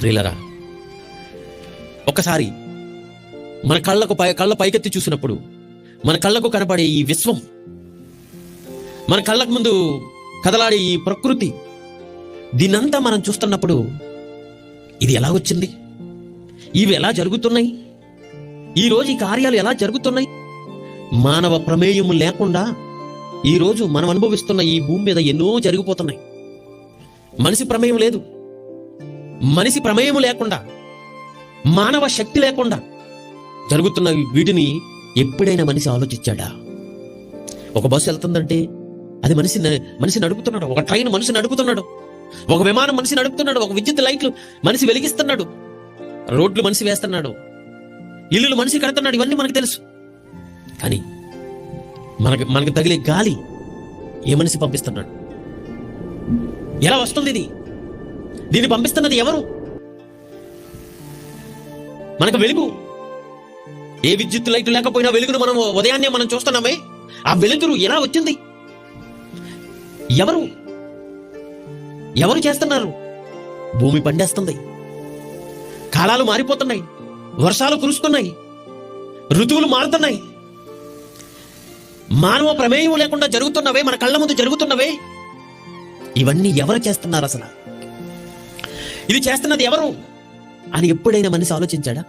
ప్రియులరా ఒక్కసారి మన కళ్ళకు పై కళ్ళ పైకెత్తి చూసినప్పుడు మన కళ్ళకు కనపడే ఈ విశ్వం మన కళ్ళకు ముందు కదలాడే ఈ ప్రకృతి దీనంతా మనం చూస్తున్నప్పుడు ఇది ఎలా వచ్చింది? ఇవి ఎలా జరుగుతున్నాయి? ఈరోజు ఈ కార్యాలు ఎలా జరుగుతున్నాయి? మానవ ప్రమేయము లేకుండా ఈరోజు మనం అనుభవిస్తున్న ఈ భూమి మీద ఎన్నో జరిగిపోతున్నాయి. మనిషి ప్రమేయం లేదు. మనిషి ప్రమేయము లేకుండా మానవ శక్తి లేకుండా జరుగుతున్న వీటిని ఎప్పుడైనా మనిషి ఆలోచించాడా? ఒక బస్సు వెళ్తుందంటే అది మనిషి మనిషి నడుపుతున్నాడు ఒక ట్రైన్ మనిషి నడుపుతున్నాడు ఒక విమానం మనిషి నడుపుతున్నాడు ఒక విద్యుత్ లైట్లు మనిషి వెలిగిస్తున్నాడు రోడ్లు మనిషి వేస్తున్నాడు ఇల్లులు మనిషి కడుతున్నాడు ఇవన్నీ మనకు తెలుసు. కానీ మనకి మనకి తగిలే గాలి ఏ మనిషి పంపిస్తున్నాడు? ఎలా వస్తుంది ఇది? దీన్ని పంపిస్తున్నది ఎవరు? మనకు వెలుగు. ఏ విద్యుత్ లైట్ లేకపోయినా వెలుగును మనం ఉదయాన్నే మనం చూస్తున్నామే. ఆ వెలుతురు ఎలా వచ్చింది? ఎవరు? ఎవరు చేస్తున్నారు? భూమి పండేస్తుంది. కాలాలు మారిపోతున్నాయి. వర్షాలు కురుస్తున్నాయి. ఋతువులు మారుతున్నాయి. మానవ ప్రమేయం లేకుండా జరుగుతున్నవే మన కళ్ళ ముందు జరుగుతున్నవే. ఇవన్నీ ఎవరు చేస్తున్నారు అసలు? ఇది చేస్తున్నది ఎవరు? అని ఎప్పుడైనా మనిషి ఆలోచించాడా?